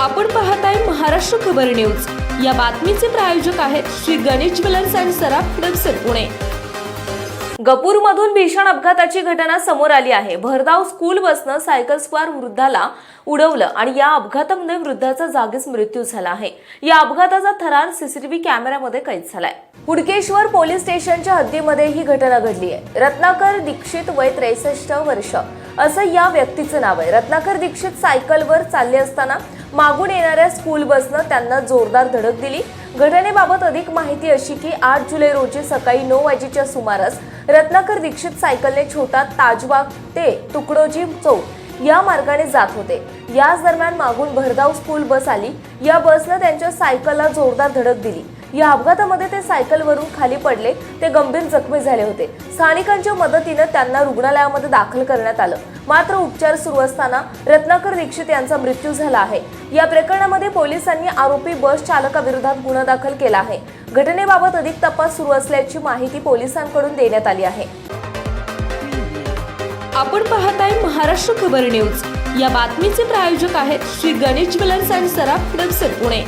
आपण पाहताय महाराष्ट्र खबर न्यूज. या बातमीचे प्रायोजक आहेत श्री गणेश ज्वेलर्स अँड सराफ हडपसर पुणे. गपूरमधून भीषण अपघाताची घटना समोर आली आहे. भरधाव स्कूल बसनं सायकल स्वार वृद्धाला उडवलं आणि या अपघातामध्ये वृद्धाचा जागीच मृत्यू झाला आहे. या अपघाताचा थरार सीसीटीव्ही कॅमेऱ्यामध्ये कैद झालाय. हुडकेश्वर पोलीस स्टेशनच्या हद्दीमध्ये ही घटना घडली आहे. रत्नाकर दीक्षित वय त्रेसष्ट वर्ष. असं या व्यक्तीचं नाव आहे. रत्नाकर दीक्षित सायकलवर चालले असताना मागून येणाऱ्या स्कूल बसनं त्यांना जोरदार धडक दिली. घटनेबाबत अधिक माहिती अशी की आठ जुलै रोजी सकाळी नऊ वाजेच्या सुमारास रत्नाकर दीक्षित सायकलने छोटा ताजबाग ते तुकडोजी चौक या मार्गाने जात होते. याच दरम्यान मागून भरधाव स्कूल बस आली. या बसनं त्यांच्या सायकलला जोरदार धडक दिली. या अपघातामध्ये ते सायकलवरून खाली पडले. ते गंभीर जखमी झाले होते. स्थानिकांच्या मदतीनं त्यांना रुग्णालयामध्ये दाखल करण्यात आलं. मात्र उपचार सुरू असताना रत्नाकर दीक्षित यांचा मृत्यू झाला आहे. या प्रकरणामध्ये पोलिसांनी आरोपी बस चालकाविरोधात गुन्हा दाखल केला आहे. घटनेबाबत अधिक तपास सुरू असल्याची माहिती पोलिसांकडून देण्यात आली आहे. आपण पाहताय महाराष्ट्र खबर न्यूज. या बातमीचे प्रायोजक आहेत श्री गणेश ज्वेलर्स अँड सराफ हडपसर पुणे.